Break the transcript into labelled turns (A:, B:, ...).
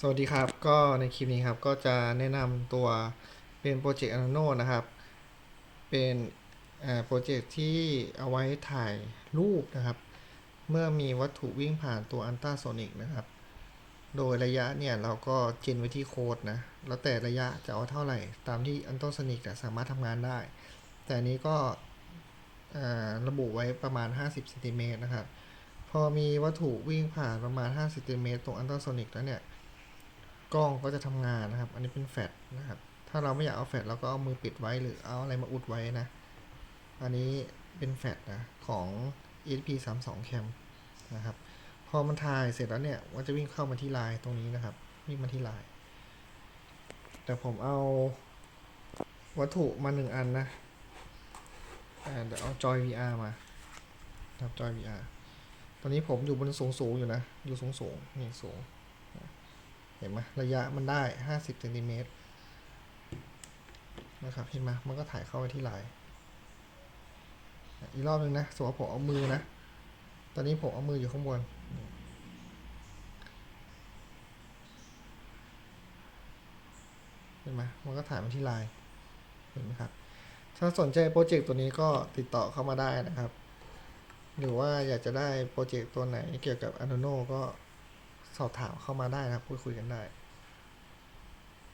A: สวัสดีครับก็ในคลิปนี้ครับก็จะแนะนำตัวเป็นโปรเจกต์ Anano นะครับ เป็นโปรเจกต์ที่เอาไว้ถ่ายรูปนะครับ เมื่อมีวัตถุวิ่งผ่านตัวอันต้าโซนิกนะครับ โดยระยะเนี่ยเราก็เจนไว้ที่โค้ดนะแล้วแต่ระยะจะเอาเท่าไหร่ ตามที่อันต้าโซนิกสามารถทำงานได้ แต่นี้ก็ระบุไว้ประมาณ 50เซนติเมตรนะครับ พอมีวัตถุวิ่งผ่านประมาณ 50เซนติเมตรตรงอันต้าโซนิกแล้วเนี่ย กล้องก็จะทำงานนะครับ อันนี้เป็นแฟลชนะครับ ถ้าเราไม่อยากเอาแฟลชเราก็เอามือปิดไว้หรือเอาอะไรมาอุดไว้นะ อันนี้เป็นแฟลชนะของ ESP 3 2 Cam นะครับ พอมันถ่ายเสร็จแล้วเนี่ยมันจะวิ่งเข้ามาที่ไลน์ตรงนี้นะครับวิ่งมาที่ไลน์แต่ผมเอาวัตถุมาหนึ่งอันนะเดี๋ยวเอาจอย VR มาครับจอย VR ตอนนี้ผมอยู่บนสูงสูงๆอยู่นะ อยู่สูงสูงๆนี่สูง เห็นไหมระยะมันได้ห้าสิบเซนติเมตรนะครับเห็นไหมมันก็ถ่ายเข้าไปที่ไลน์อีกรอบหนึ่งนะสมมติว่าผมเอามือนะ ตอนนี้ผมเอามืออยู่ข้างบนเห็นไหมมันก็ถ่ายมาที่ไลน์เห็นไหมครับ ถ้าสนใจโปรเจกต์ตัวนี้ก็ติดต่อเข้ามาได้นะครับ หรือว่าอยากจะได้โปรเจกต์ตัวไหนเกี่ยวกับ Arduino ก็ สอบถามเข้ามาได้นะครับพูดคุยกันได้